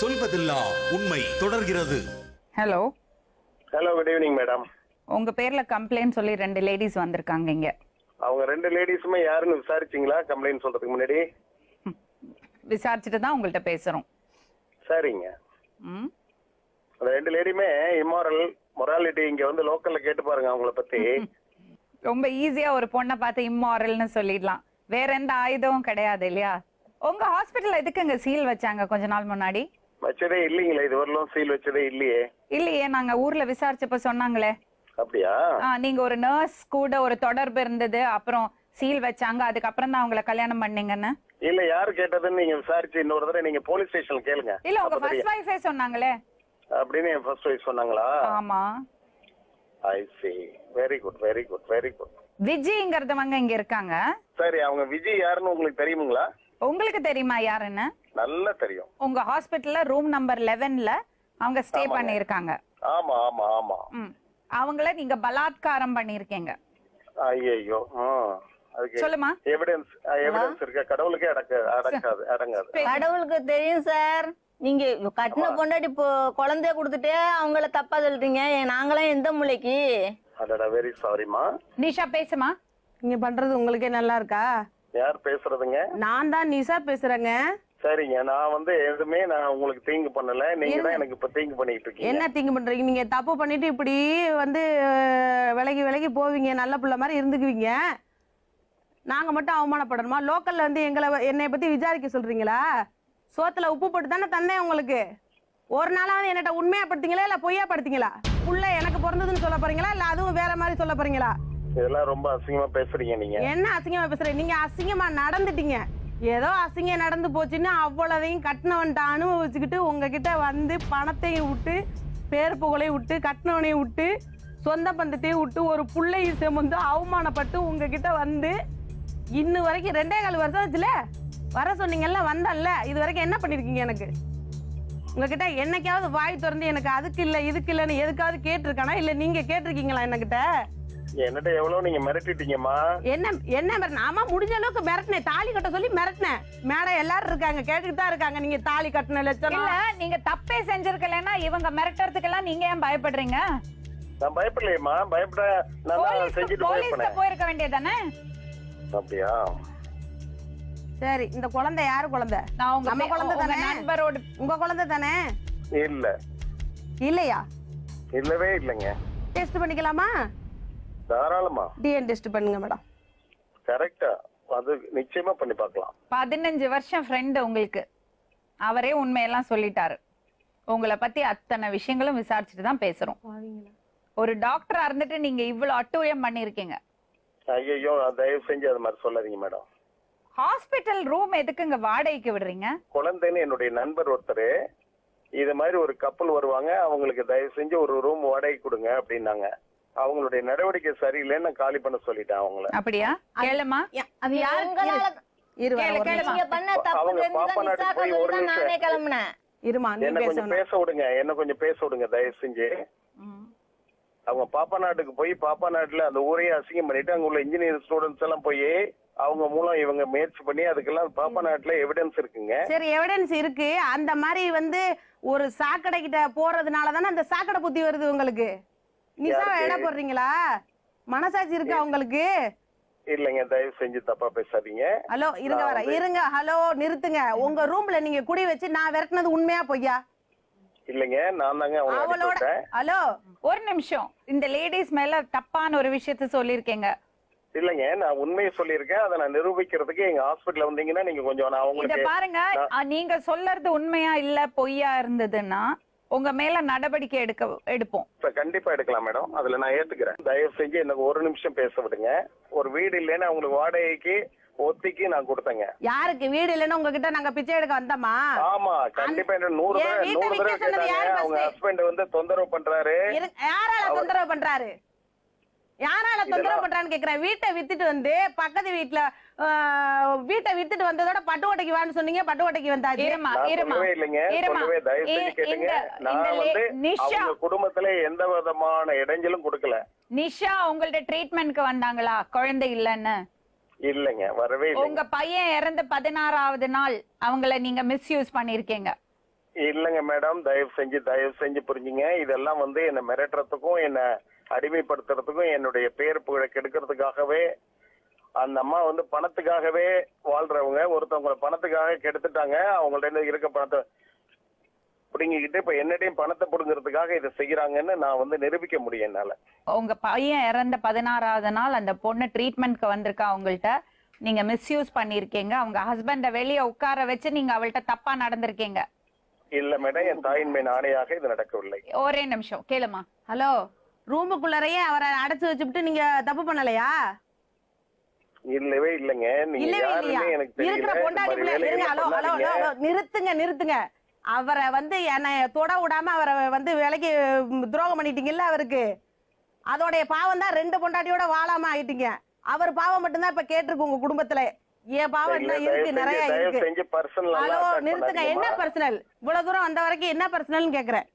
சொல்வதெல்லாம் உண்மை தொடர்கிறது. Hello hello good evening madam உங்க பேர்ல கம்ப்ளைண்ட் சொல்லி ரெண்டு லேடிஸ் வந்திருக்காங்க இங்க. அவங்க ரெண்டு லேடிஸுமே யாருன்னு விசாரிச்சிங்களா? கம்ப்ளைண்ட் சொல்றதுக்கு முன்னாடி? விசாரிச்சுட்டு தான் உங்கள்ட்ட பேசுறோம். சரிங்க. ம். அந்த ரெண்டு லேடியுமே இம்மாரல் மொராலிட்டி இங்க வந்து லோக்கல்ல கேட்டு பாருங்க அவங்கள பத்தி. ரொம்ப ஈஸியா ஒரு பொண்ணை பார்த்து இம்மாரல்னு சொல்லிடலாம். வேற எந்த ஆயுதமும் கிடையாது இல்லையா? உங்க ஹாஸ்பிட்டல் எதுக்குங்க சீல் வச்சாங்க கொஞ்ச நாள் முன்னாடி? வச்சதே இல்லைங்களே இது வரலும் சீல் வச்சதே இல்லையே. இல்லையே நாங்க ஊர்ல விசாரிச்சப்ப சொன்னாங்களே. அப்படியா? நீங்க ஒரு நர்ஸ் கூட ஒரு தொடர்பு இருந்தது அப்புறம் சீல் வச்சாங்க அதுக்கப்புறம் தான் அவங்கள கல்யாணம் பண்ணீங்கன்னு. இல்ல யாரு கேட்டதுன்னு நீங்க விசாரிச்சு இன்னொரு தடவை நீங்க போலீஸ் ஸ்டேஷன்ல கேளுங்க. இல்ல உங்க. ஃபர்ஸ்ட் வைஃபே சொன்னாங்களே. அப்படின்னு என் ஃபர்ஸ்ட் ஒய்ஃப் சொன்னாங்களா? ஆமா. I see very good very good very good விஜய்ங்கிறதவங்க இங்க இருக்காங்க. சரி அவங்க விஜய் யாருன்னு உங்களுக்கு தெரியுங்களா உங்களுக்கு தெரியுமா யாருன்னு? நல்லா தெரியும். உங்க ஹாஸ்பிட்டல்ல ரூம் நம்பர் லெவன்ல அவங்க ஸ்டே ஆமாங்க. பண்ணியிருக்காங்க. ஆமா ஆமா ஆமா. அவங்கள நீங்க பலாத்காரம் பண்ணியிருக்கீங்க. ஐயோ அதுக்கு சொல்லுமா எவிடன்ஸ் எவிடன்ஸ் இருக்க? கடவுளுக்கே அடக்க அடக்காது அடங்காது. கடவுளுக்கு தெரியும் சார். நீங்க கட்டின பொண்டாட்டி இப்போ குழந்தைய கொடுத்துட்டு அவங்கள தப்பா சொல்றீங்க. நாங்களாம் எந்த மூளைக்கு? அடடா வெரி சாரிமா நிஷா பேசுமா நீங்க பண்றது உங்களுக்கே நல்லா இருக்கா? யார் பேசுறதுங்க? நான் தான் நிஷா பேசுறேங்க. சரிங்க. நான் வந்து எதுவுமே நான் உங்களுக்கு தீங்கு பண்ணல. நீங்க தான் எனக்கு இப்ப தீங்கு பண்ணிட்டு இருக்கீங்க. என்ன திங்கு பண்றீங்க? நீங்க தப்பு பண்ணிட்டு இப்படி வந்து விலகி விலகி போவீங்க. நல்ல பிள்ளை மாதிரி இருந்துக்குவீங்க. நாங்க மட்டும் அவமானப்படணுமா? லோக்கல்ல வந்து எங்களை என்னை பத்தி விசாரிக்க சொல்றீங்களா? சோத்துல உப்பு போட்டு தானே தந்தேன் உங்களுக்கு. ஒரு நாளாவது என்னட்ட உண்மையா படுத்தீங்களா இல்ல பொய்யா படுத்தீங்களா புள்ள எனக்கு பிறந்ததுன்னு சொல்ல போறீங்களா? இல்ல அதுவும் வேற மாதிரி சொல்ல போறீங்களா? இதெல்லாம் ரொம்ப அசிங்கமா பேசுறீங்க நீங்க. என்ன அசிங்கமா பேசுறீங்க? நீங்க அசிங்கமா நடந்துட்டீங்க. ஏதோ அசிங்கம் நடந்து போச்சுன்னு அவ்வளவையும் கட்டினவன்ட்ட அனுபவிச்சுக்கிட்டு உங்ககிட்ட வந்து பணத்தையும் விட்டு பேர் புகழையும் விட்டு கட்டினவனையும் விட்டு சொந்த பந்தத்தையும் விட்டு ஒரு புள்ளையும் சேமந்து அவமானப்பட்டு உங்ககிட்ட வந்து இன்ன வரைக்கும் ரெண்டே கால் வருஷம் ஆச்சுல? வர சொன்னீங்கல்ல வந்தல்ல. இது வரைக்கும் என்ன பண்ணிருக்கீங்க எனக்கு? உங்ககிட்ட என்னைக்காவது வாய் திறந்து எனக்கு அதுக்கு இல்லை இதுக்கு இல்லைன்னு எதுக்காவது கேட்டிருக்கானா? இல்லை நீங்கள் கேட்டிருக்கீங்களா என்கிட்ட என்னட்ட எவ்வளவு நீங்க மிரட்டிட்டீங்கம்மா? என்ன என்ன மிரட்டின ஆமா முடிஞ்ச அளவுக்கு மிரட்டினேன் தாலி கட்ட சொல்லி மிரட்டினேன் மேடம் எல்லாரும் இருக்காங்க கேட்டுக்கிட்டு தான் இருக்காங்க. நீங்க தாலி கட்டின இல்ல லட்சணம் நீங்க தப்பே செஞ்சிருக்கலன்னா இவங்க மிரட்டுறதுக்கெல்லாம் நீங்க ஏன் பயப்படுறீங்க? நான் பயப்படலையேம்மா. பயப்பட நான் செஞ்சுட்டு போயிருப்பேன் போயிருக்க வேண்டியதானே அப்படியா? சரி இந்த குழந்தை யாரு குழந்தை? நான் உங்க நம்ம குழந்தை தானே? நண்பரோட உங்க குழந்தை தானே? இல்ல. இல்லையா? இல்லவே இல்லைங்க. டெஸ்ட் பண்ணிக்கலாமா? தாராளமா. டிஎன் டெஸ்ட் பண்ணுங்க மேடம் கரெக்டா அது நிச்சயமா பண்ணி பார்க்கலாம். பதினஞ்சு வருஷம் ஃப்ரெண்டு உங்களுக்கு. அவரே உண்மையெல்லாம் சொல்லிட்டாரு. உங்களை பத்தி அத்தனை விஷயங்களும் விசாரிச்சுட்டு தான் பேசுறோம். ஒரு டாக்டரா இருந்துட்டு நீங்க இவ்வளவு அட்டூழியம் பண்ணிருக்கீங்க ஐயோ தயவு செஞ்சு அது மாதிரி சொல்லாதீங்க மேடம் ஹாஸ்பிட்டல் ரூம் எதுக்குங்க வாடகைக்கு விடுறீங்க? குழந்தைன்னு என்னுடைய நண்பர் ஒருத்தர் இது மாதிரி ஒரு கப்பல் வருவாங்க அவங்களுக்கு தயவு செஞ்சு ஒரு ரூம் வாடகை கொடுங்க அப்படின்னாங்க. அவங்களுடைய நடவடிக்கை சரியில்லைன்னு காலி பண்ண சொல்லிட்டேன் அவங்கள. அப்படியா? கேளுமா. அது யாரு? உங்களால இரு. கேளு, வரேன், ஒரு கேளு. நிமிஷம். நீங்க பண்ண தப்பு அவங்க தெரிஞ்சுதான் பாப்பா நிஷா நாட்டுக்கு போய் ஒரு சொல்லி தான் நிமிஷம். நானே கிளம்புனேன். இருமா நீ என்ன கொஞ்சம் பேச விடுங்க என்ன கொஞ்சம் பேச விடுங்க தயவு செஞ்சு. அவங்க பாப்பா நாட்டுக்கு போய் பாப்பா நாட்டுல அந்த ஊரையே அசிங்கம் பண்ணிட்டு அங்க உள்ள இன்ஜினியர் ஸ்டூடெண்ட்ஸ் எல்லாம் போய் அவங்க மூலம் இவங்க முயற்சி பண்ணி அதுக்கெல்லாம் பாப்பா நாட்டுல எவிடன்ஸ் இருக்குங்க. சரி எவிடன்ஸ் இருக்கு. அந்த மாதிரி வந்து ஒரு சாக்கடை கிட்ட போறதுனால தானே அந்த சாக்கடை புத்தி வருது உங்களுக்கு? நிஷா யாருக்கு? எடை போடுறீங்களா? மனசாட்சி இருக்கா உங்களுக்கு? இல்லைங்க தயவு செஞ்சு தப்பா பேசாதீங்க. ஹலோ இருங்க வர இருங்க. ஹலோ நிறுத்துங்க. உங்க ரூம்ல நீங்க குடி வச்சு நான் விரட்டினது உண்மையா பொய்யா? இல்லைங்க நான் தாங்க அவளோட ஹலோ. ஒரு நிமிஷம். இந்த லேடிஸ் மேல தப்பான ஒரு விஷயத்த சொல்லியிருக்கீங்க. இல்லைங்க நான் உண்மையை சொல்லியிருக்கேன். அதை நான் நிரூபிக்கிறதுக்கு எங்க ஹாஸ்பிட்டல் வந்தீங்கன்னா நீங்க கொஞ்சம் நான் இத உங்களுக்கு பாருங்க நீங்க சொல்லறது உண்மையா இல்ல பொய்யா இருந்ததுன்னா உங்க மேல நடவடிக்கை எடுக்க எடுப்போம். கண்டிப்பா எடுக்கலாம் மேடம். அதுல நான் ஏத்துக்கிறேன். தயவு செஞ்சு எனக்கு ஒரு நிமிஷம் பேச விடுங்க. ஒரு வீடு இல்லைன்னு அவங்களுக்கு வாடகைக்கு ஒத்திக்கு நான் கொடுத்தேங்க. யாருக்கு? வீடு இல்லைன்னு உங்ககிட்ட நாங்க பிச்சை எடுக்க வந்தோமா? ஆமா கண்டிப்பா என்ன நூறு நூறு தடவை கேட்டாங்க. யாரு அவங்க? ஹஸ்பண்ட் வந்து தொந்தரவு பண்றாரு. யாரால தொந்தரவு பண்றாரு? யாரால தொந்தரவு பண்றான்னு கேக்குறேன். வீட்டை வித்துட்டு வந்து பக்கத்து வீட்டுல வீட்டை வித்துட்டு வந்ததோட பட்டுக்கோட்டைக்கு வான்னு சொன்னீங்க பட்டுக்கோட்டைக்கு வந்தாச்சு. இருமா இருமா இருமா. நிஷா. குடும்பத்துல எந்த விதமான இடைஞ்சலும் கொடுக்கல. நிஷா உங்கள்ட்ட ட்ரீட்மெண்ட்க்கு வந்தாங்களா? குழந்தை இல்லைன்னு. இல்லைங்க வரவே உங்க இல்லைங்க பையன் இறந்து பதினாறாவது நாள். அவங்கள நீங்க மிஸ்யூஸ் பண்ணிருக்கீங்க இல்லைங்க மேடம் தயவு செஞ்சு தயவு செஞ்சு புரிஞ்சுங்க. இதெல்லாம் வந்து என்ன மிரட்டுறதுக்கும் என்ன அடிமைப்படுத்துறதுக்கும் என்னுடைய பேர் புகழை கெடுக்கிறதுக்காகவே அந்த அம்மா வந்து பணத்துக்காகவே வாழ்றவங்க ஒருத்தவங்களை பணத்துக்காக கெடுத்துட்டாங்க அவங்கள்ட்ட இருக்க பணத்தை பிடுங்கிக்கிட்டு இப்ப என்னடையும் பணத்தை பிடுங்கிறதுக்காக இதை செய்யறாங்கன்னு நான் வந்து நிரூபிக்க முடியும் என்னால. உங்க பையன் இறந்த பதினாறாவது நாள் அந்த பொண்ணு ட்ரீட்மெண்ட்க்கு வந்திருக்கா உங்கள்ட்ட நீங்க மிஸ்யூஸ் பண்ணிருக்கீங்க அவங்க ஹஸ்பண்ட வெளிய உட்கார வச்சு நீங்க அவள்கிட்ட தப்பா நடந்திருக்கீங்க. இல்ல மேடம் என் தாயின் ஆணையாக இது நடக்கவில்லை. ஒரே நிமிஷம் கேளுமா ஹலோ ரூமுக்குள்ளரையே அவரை அடைச்சு வச்சுட்டு நீங்க தப்பு பண்ணலையா? இல்லவே இல்லைங்க. நீங்க யாருன்னு எனக்கு தெரியல. நிறுத்துங்க நிறுத்துங்க. அவரை வந்து என்னை தொட விடாம அவரை வந்து வேலைக்கு துரோகம் பண்ணிட்டீங்கல்ல அவருக்கு? அதோடைய பாவம் தான் ரெண்டு பொண்டாட்டியோட வாழாம ஆயிட்டீங்க. அவர் பாவம் மட்டும்தான் இப்ப கேட்டிருக்கு உங்க குடும்பத்துல. என் பாவம் இன்னும் இருக்கு நிறைய இருக்கு. ஹலோ நிறுத்துங்க. என்ன. பர்சனல் இவ்வளவு தூரம் வந்த வரைக்கும் என்ன பர்சனல்னு கேக்குறேன்.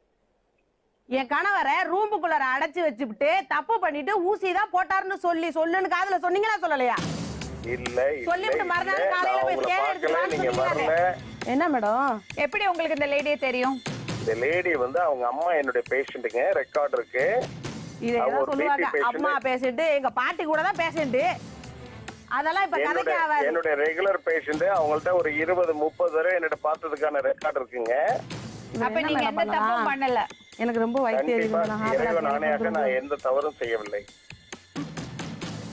என் கணவரை ரூமுக்குள்ளார அடைச்சு வச்சுக்கிட்டு தப்பு பண்ணிட்டு ஊசி தான் போட்டாருன்னு சொல்லி சொல்லுன்னு காதுல சொன்னீங்களா சொல்லலையா? இல்ல சொல்லிவிட்டு மறுநாள். காலையில நான் போய் எடுத்துக்கலாம்னு நீங்க சொன்னீங்களே. என்ன மேடம் எப்படி உங்களுக்கு இந்த லேடியே தெரியும் இந்த லேடி வந்து அவங்க அம்மா என்னுடைய பேஷண்ட்டுங்க ரெக்கார்ட் இருக்கு இதை அவங்க ஏதோ ஒரு சொல்லுவாங்க BP patient. அம்மா பேசிட்டு எங்க பாட்டி கூட தான் பேசிட்டு அதெல்லாம் இப்ப கதைக்கு என்னுடைய ஆகாது என்னுடைய ரெகுலர் பேஷண்ட் அவங்கள்ட்ட ஒரு இருபது முப்பது வரை என்னோட பார்த்ததுக்கான ரெக்கார்ட் இருக்குங்க இவர் அப்ப என்ன நீங்க மேடம் எந்த தப்பும் பண்ணலாம்? பண்ணல எனக்கு ரொம்ப கண்டிப்பா மேடம். இறைவன் ஆணையாக பண்ணணும். நான் எந்த தவறும் செய்யவில்லை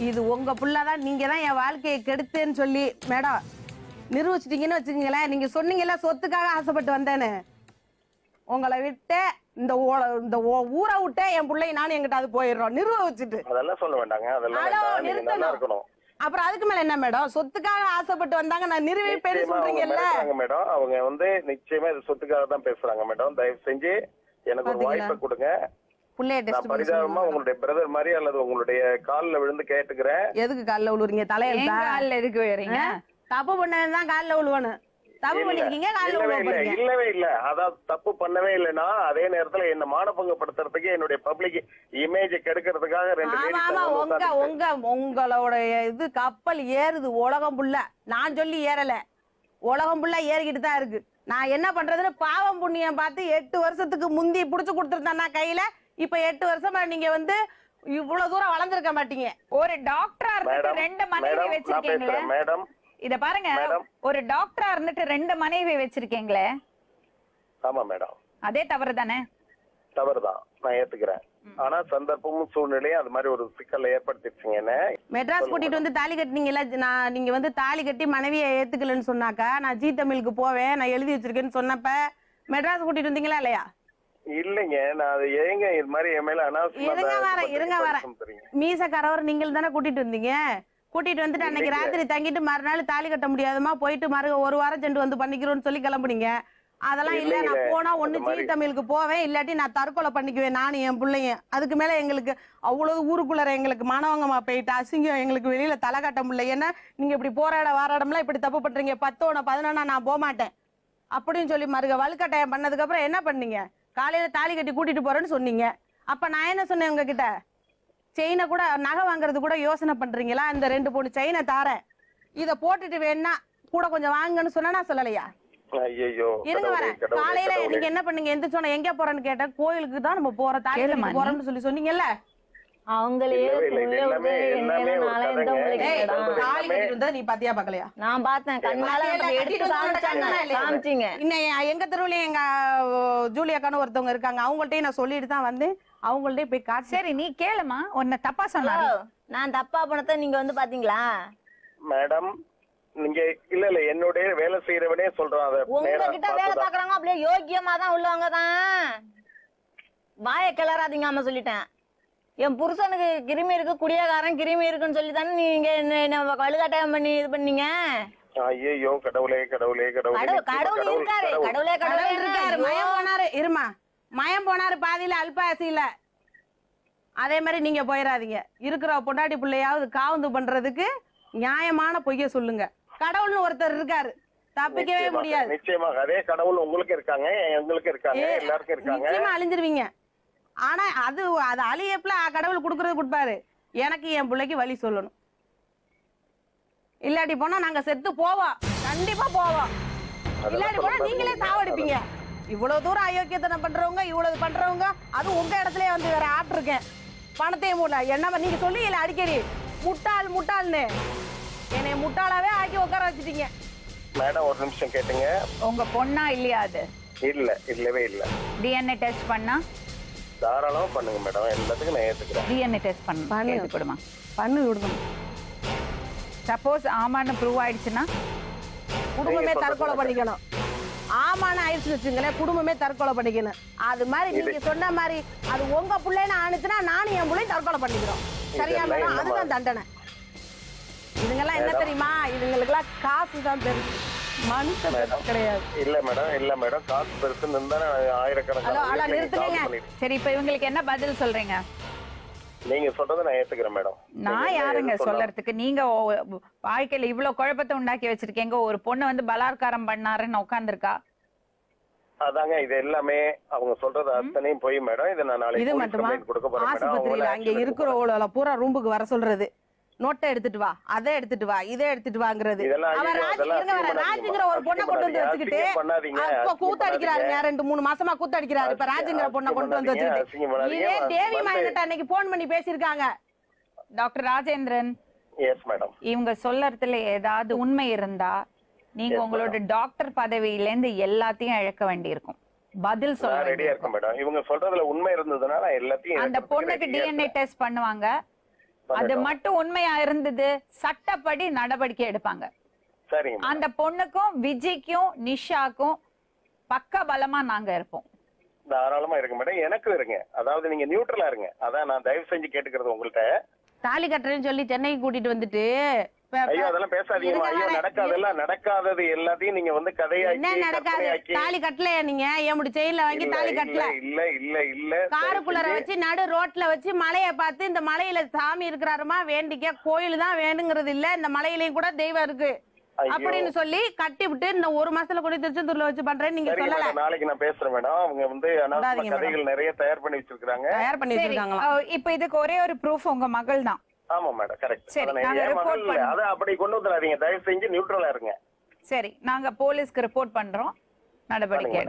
இது உங்க புள்ளதான். நீங்க தான் என் வாழ்க்கையை கெடுத்தேன்னு சொல்லி மேடம் நிரூபிச்சிட்டீங்கன்னு வச்சுக்கோங்களேன். நீங்க சொன்னீங்கல்ல சொத்துக்காக ஆசைப்பட்டு வந்தேன்னு. உங்களை விட்டு இந்த இந்த ஊரை விட்டு என் பிள்ளை நானும் எங்கிட்ட அது போயிடுறோம். நிரூபிச்சுட்டு. அதெல்லாம் சொல்ல வேண்டாங்க. அதெல்லாம் நிறுத்தணும். அப்புறம் அதுக்கு மேல என்ன மேடம்? சொத்துக்காக ஆசைப்பட்டு வந்தாங்க நான் நிரூபிப்பேன்னு சொல்றீங்கல்ல. மேடம். அவங்க வந்து நிச்சயமா இது சொத்துக்காக தான் பேசுறாங்க மேடம். தயவு செஞ்சு எனக்கு ஒரு? வாய்ப்பை கொடுங்க. பரிதாபமா. உங்களுடைய பிரதர் மாதிரி அல்லது உங்களுடைய கால்ல விழுந்து கேட்டுக்கிறேன். எதுக்கு கால்ல விழுவுறீங்க எங்க தலையெழுத்தா கால்ல எதுக்கு வரீங்க தப்பு பண்ணவன் தான் கால்ல தப்பு பண்ணிருக்கீங்க கால்ல இல்லவே விழுவ இல்லவே இல்ல. அதாவது தப்பு பண்ணவே இல்லைன்னா அதே நேரத்துல என்ன மானபங்கப்படுத்துறதுக்கு என்னுடைய பப்ளிக் இமேஜ் கெடுக்கிறதுக்காக ரெண்டு ஆமா உங்க உங்க உங்களுடைய இது கப்பல் ஏறுது உலகம் புள்ள நான் சொல்லி ஏறல. உலகம் புள்ள ஏறிக்கிட்டு தான் இருக்கு. நான் என்ன பண்றதுன்னு பாவம் புண்ணியம் பார்த்து எட்டு வருஷத்துக்கு முந்தி புடிச்சு கொடுத்துருந்தேன்னா கையில. இப்ப எட்டு வருஷமா நீங்க வந்து இவ்வளவு தூரம் வளர்ந்துருக்க மாட்டீங்க. ஒரு டாக்டரா இருந்துட்டு ரெண்டு மனைவி வச்சிருக்கீங்களே? மேடம். இத பாருங்க. ஒரு டாக்டரா இருந்துட்டு ரெண்டு மனைவி வச்சிருக்கீங்களே? ஆமா மேடம். அதே தவறு தானே தவறுதான். நான் ஏத்துக்கிறேன். ஆனா சந்தர்ப்பமும் சூழ்நிலையும் அது மாதிரி ஒரு சிக்கலை ஏற்படுத்திடுச்சுங்க மெட்ராஸ் கூட்டிட்டு வந்து தாலி கட்டினீங்கல்ல நான் நீங்க வந்து தாலி கட்டி மனைவியை ஏத்துக்கலன்னு சொன்னாக்கா நான் ஜி தமிழுக்கு போவேன் நான் எழுதி வச்சிருக்கேன்னு சொன்னப்ப மெட்ராஸ் கூட்டிட்டு வந்தீங்களா இல்லையா? இல்லைங்க நான் அது ஏங்க இது மாதிரி என் மேல இருங்க வரேன், இருங்க வரேன். மீசக்காரவர் நீங்கள் தானே கூட்டிட்டு வந்தீங்க? கூட்டிட்டு வந்துட்டு அன்னைக்கு. ராத்திரி தங்கிட்டு மறுநாள் தாலி கட்ட முடியாதுமா போயிட்டு மறு ஒரு வாரம் சென்று வந்து பண்ணிக்கிறோம்னு சொல்லி கிளம்புனீங்க. அதெல்லாம் இல்ல நான் போனா ஒண்ணு ஜி தமிழுக்கு போவேன் இல்லாட்டி நான் தற்கொலை பண்ணிக்குவேன் நானும் என் பிள்ளையும். அதுக்கு மேல எங்களுக்கு அவ்வளவு ஊருக்குள்ளார எங்களுக்கு மானவங்கமா போயிட்டு அசிங்கம் எங்களுக்கு வெளியில தலை கட்ட முடியல. ஏன்னா நீங்க இப்படி போராட வாராடம்லாம் இப்படி தப்பு பண்றீங்க. பத்தோன பதினொன்னா நான் போக மாட்டேன் அப்படின்னு சொல்லி மறுக வலுக்கட்டாயம் பண்ணதுக்கு அப்புறம் என்ன பண்ணீங்க? காலையில தாலி கட்டி கூட்டிட்டு போறேன்னு சொன்னீங்க. அப்ப நான் என்ன சொன்னேன் உங்ககிட்ட? செயினை கூட நகை வாங்குறது கூட யோசனை பண்றீங்களா? இந்த ரெண்டு பொண்ணு செயினை தாரேன். இத போட்டுட்டு வேணா கூட கொஞ்சம் வாங்குன்னு சொன்னா நான் சொல்லலையா? இருங்க வரேன். காலையில. நீங்க என்ன பண்ணீங்க? எந்த சொன்ன எங்க போறேன்னு கேட்டேன். கோயிலுக்கு தான் நம்ம போறோம் தாலி. போறோம்னு சொல்லி சொன்னீங்கல்ல? புள்ள எல்லாமே- நீ பாத்தியா பாக்கலையா நான் பார்த்தேன். கண்ணால எடுத்து காமிச்சாங்க. இன்னும் எங்க தெருவுலயும் எங்க அஹ், ஜூலியாக்கான்னு ஒருத்தவங்க இருக்காங்க. அவங்கள்ட்டயும் நான் சொல்லிட்டு தான் வந்து அவங்கள்ட்டயும் போய் காட்சி சரி நீ கேளுமா உன்னை தப்பா சொன்னாரு. ஹலோ, நான் தப்பா பணத்தை நீங்க வந்து பாத்தீங்களா? மேடம் நீங்க இல்ல இல்ல என்னுடைய வேலை செய்யறவனே சொல்றான் அதை உங்ககிட்ட வேலை. பாக்குறாங்க அப்படியே யோக்கியமா தான் உள்ளவங்க தான் வாய கிளறாதீங்க அம்மா சொல்லிட்டேன். என் புருஷனுக்கு கிருமி இருக்கு குடியக்காரன் கிருமி இருக்குன்னு சொல்லி தானே நீங்க என்ன வலுக்கட்டாயம் பண்ணி இது பண்ணீங்க? ஐயோ கடவுளே கடவுளே கடவுளே கடவுள் இருக்காரு கடவுள். கடவுளே இருக்காரு மயம் போனாரு இருமா. மயம் போனாரு பாதியில அல்பாசியில. அதே மாதிரி நீங்க போயிடாதீங்க இருக்கிற பொண்டாட்டி பிள்ளையாவது காவுந்து பண்றதுக்கு நியாயமான பொய்ய சொல்லுங்க. கடவுள்னு ஒருத்தர் இருக்காரு. தப்பிக்கவே முடியாது. நிச்சயமாக. அதே கடவுள் உங்களுக்கு இருக்காங்க எங்களுக்கு இருக்காங்க எல்லாருக்கும் இருக்காங்க. நிச்சயமா அழிஞ்சிருவீங்க. ஆனா அது அது அழியப்புல கடவுள் கொடுக்கறது கொடுப்பாரு. எனக்கு என் பிள்ளைக்கு வழி சொல்லணும். இல்லாட்டி போனா நாங்க செத்து போவோம். கண்டிப்பா போவோம். இல்லாட்டி போனா சொல்ல நீங்களே. சாவடிப்பீங்க. இவ்வளவு தூரம் அயோக்கியத்தனம் பண்றவங்க இவ்வளவு பண்றவங்க அது உங்க இடத்துலயே வந்து வேற ஆட்டிருக்கேன் பணத்தையும் மூடல. என்ன நீங்க சொல்லுவீங்களே அடிக்கடி. முட்டாள் முட்டாள்னு. என்னை முட்டாளாவே ஆக்கி உட்கார வச்சுட்டீங்க. மேடம் ஒரு நிமிஷம் கேட்டுங்க. உங்க பொண்ணா இல்லையா அது? இல்ல இல்லவே இல்ல. டிஎன்ஏ டெஸ்ட் பண்ணா? தாராளமா பண்ணுங்க மேடம் எல்லாத்துக்கும் நான் ஏத்துக்கிறேன். டிஎன்ஏ டெஸ்ட் பண்ண பண்ணு. பண்ணி. கொடுமா பண்ணு விடுங்க சப்போஸ் ஆமான்னு ப்ரூவ் ஆயிடுச்சுன்னா குடும்பமே தற்கொலை பண்ணிக்கணும். ஆமான ஆயிடுச்சு வச்சுங்களேன் குடும்பமே தற்கொலை பண்ணிக்கணும். அது மாதிரி நீங்க சொன்ன மாதிரி அது உங்க பிள்ளைன்னு ஆணுச்சுன்னா நானும் என் பிள்ளையும் தற்கொலை பண்ணிக்கிறோம். சரியா மேடம்? அதுதான் தண்டனை. இதுங்கெல்லாம் என்ன தெரியுமா? இதுங்களுக்கெல்லாம் காசு தான் தெரியும். இல்ல மேடம் இல்ல மேடம். காசு பெருசுன்னு இருந்தா ஆயிரக்கணக்கான. சரி இப்ப இவங்களுக்கு என்ன பதில் சொல்றீங்க? நீங்க சொல்றதை நான் ஏத்துக்கிறேன் மேடம். நான் நீங்க யாருங்க. சொல்லறதுக்கு நீங்க வாழ்க்கையில இவ்வளவு குழப்பத்தை உண்டாக்கி வச்சிருக்கீங்க. ஒரு பொண்ணு வந்து பலாத்காரம் பண்ணாருன்னு உட்கார்ந்திருக்கா? அதாங்க இது எல்லாமே அவங்க சொல்றது அத்தனையும் போய் மேடம். இதை நான் நாளைக்கு கொடுக்க போறேன் ஆஸ்பத்திரியில அங்க இருக்கிறவங்கள பூரா ரூமுக்கு வர சொல்றது. நோட்டை எடுத்துட்டு வா அதை எடுத்துட்டு வா இதை எடுத்துட்டு வாங்குறது. இதெல்லாம் அவன் ஐயோ, ராஜ் அதெல்லாம் இருங்க வர அசிங்கம் ராஜுங்கிற ஒரு பொண்ணை கொண்டு வந்து வச்சுக்கிட்டு அப்ப கூத்தடிக்கிறாருங்க ரெண்டு மூணு மாசமா கூத்தடிக்கிறாரு இப்ப ராஜுங்கிற பொண்ணை கொண்டு வந்து வச்சுக்கிட்டு. இதே தேவி மாயன்கிட்ட அன்னைக்கு போன் பண்ணி பேசியிருக்காங்க. டாக்டர் ராஜேந்திரன் எஸ் மேடம் இவங்க சொல்லறதுல ஏதாவது உண்மை இருந்தா நீங்க உங்களோட டாக்டர் பதவியில இருந்து எல்லாத்தையும் இழக்க வேண்டியிருக்கும். பதில் சொல்ல ரெடியா. இருக்கேன் மேடம் இவங்க சொல்றதுல உண்மை இருந்ததுன்னா நான் எல்லாத்தையும் அந்த பொண்ணுக்கு டிஎன்ஏ. டெஸ்ட் பண்ணுவாங்க. அது. மட்டும் உண்மையா இருந்தது. சட்டப்படி நடவடிக்கை எடுப்பாங்க. அந்த பொண்ணுக்கும் விஜய்க்கும் நிஷாக்கும் பக்க பலமா நாங்க இருப்போம். தாராளமா இருங்க மேடம். எனக்கும் இருங்க. அதாவது நீங்க நியூட்ரலா இருங்க. அதான் நான் தயவு செஞ்சு கேட்டுக்கிறது உங்கள்ட்ட. தாலி கட்டுறேன்னு சொல்லி சென்னைக்கு கூட்டிட்டு வந்துட்டு ஐயோ அதெல்லாம் பேசாதீங்க ஐயோ. நடக்காதெல்லாம் நடக்காதது எல்லாத்தையும் நீங்க வந்து கதையாக்கி என்ன நடக்காது? தாலி கட்டலையா நீங்க? ஏன் முடி செயின்ல வாங்கி தாலி கட்டல? இல்ல இல்ல இல்ல. காருக்குள்ளர வச்சு நடு ரோட்ல வச்சு மலைய பார்த்து இந்த மலையில சாமி இருக்கிறாருமா? வேண்டிக்க கோயில் தான் வேணுங்கிறது இல்ல. இந்த மலையிலயும் கூட தெய்வம் இருக்கு. அப்படின்னு சொல்லி கட்டி விட்டு இந்த ஒரு மாசத்துல கூட திருச்செந்தூர்ல வச்சு பண்றேன்னு நீங்க சொல்லல. நாளைக்கு நான் பேசுறேன் மேடம். அவங்க வந்து. கதைகள் நிறைய தயார் பண்ணி வச்சிருக்காங்க தயார் பண்ணி சரி வச்சிருக்காங்களா அஹ் இப்ப இதுக்கு ஒரே ஒரு ப்ரூஃப் உங்க மகள் தான். ஆமா மேடம் கரெக்ட். அதை அப்படி கொண்டு வந்துடாதீங்க. தயவு செஞ்சு நியூட்ரலா இருங்க. சரி நாங்க போலீஸ்க்கு ரிப்போர்ட் பண்றோம். நடவடிக்கை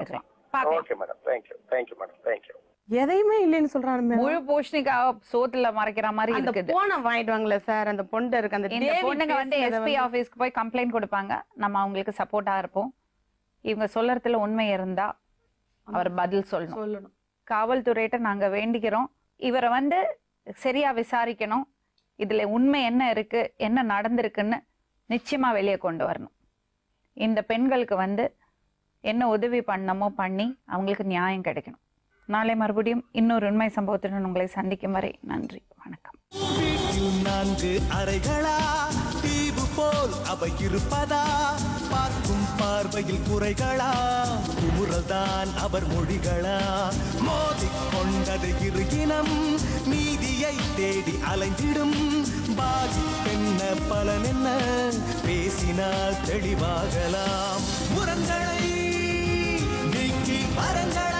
பாக்கலாம். Okay madam thank you thank you madam thank you எதையுமே இல்லைன்னு சொல்றானு முழு பூஷணிக்காக சோத்துல மறைக்கிற மாதிரி அந்த இருக்குது. போனை வாங்கிட்டு வாங்களே சார் அந்த பொண்ணு இருக்கு அந்த பொண்ணுங்க வந்து எஸ்பி ஆபீஸ்க்கு போய் கம்ப்ளைண்ட் கொடுப்பாங்க. நம்ம அவங்களுக்கு சப்போர்ட்டா இருப்போம். இவங்க சொல்லறதுல உண்மை இருந்தா அவர் பதில் சொல்லணும். சொல்லணும். காவல்துறையிட்ட நாங்க வேண்டிக்கிறோம். இவரை வந்து சரியா விசாரிக்கணும். இதில் உண்மை என்ன இருக்கு என்ன நடந்திருக்குன்னு நிச்சயமாக வெளியே கொண்டு வரணும். இந்த பெண்களுக்கு வந்து என்ன உதவி பண்ணமோ பண்ணி அவங்களுக்கு நியாயம் கிடைக்கணும். நாளை மறுபடியும் இன்னொரு உண்மை சம்பவத்துடன் உங்களை சந்திக்கும் வரை நன்றி வணக்கம். நான்கு அறைகளா போல் அவை இருப்பதா? பார்க்கும் பார்வையில் குறைகளா? குமுறல்தான் அவர் மொழிகளா? மோதி கொண்டது இரு இனம் நீதியை தேடி அலைந்திடும். பாதிப்பென்ன பலன் என்ன பேசினால் தெளிவாகலாம். முரண்களை நீக்கி வரங்களாய்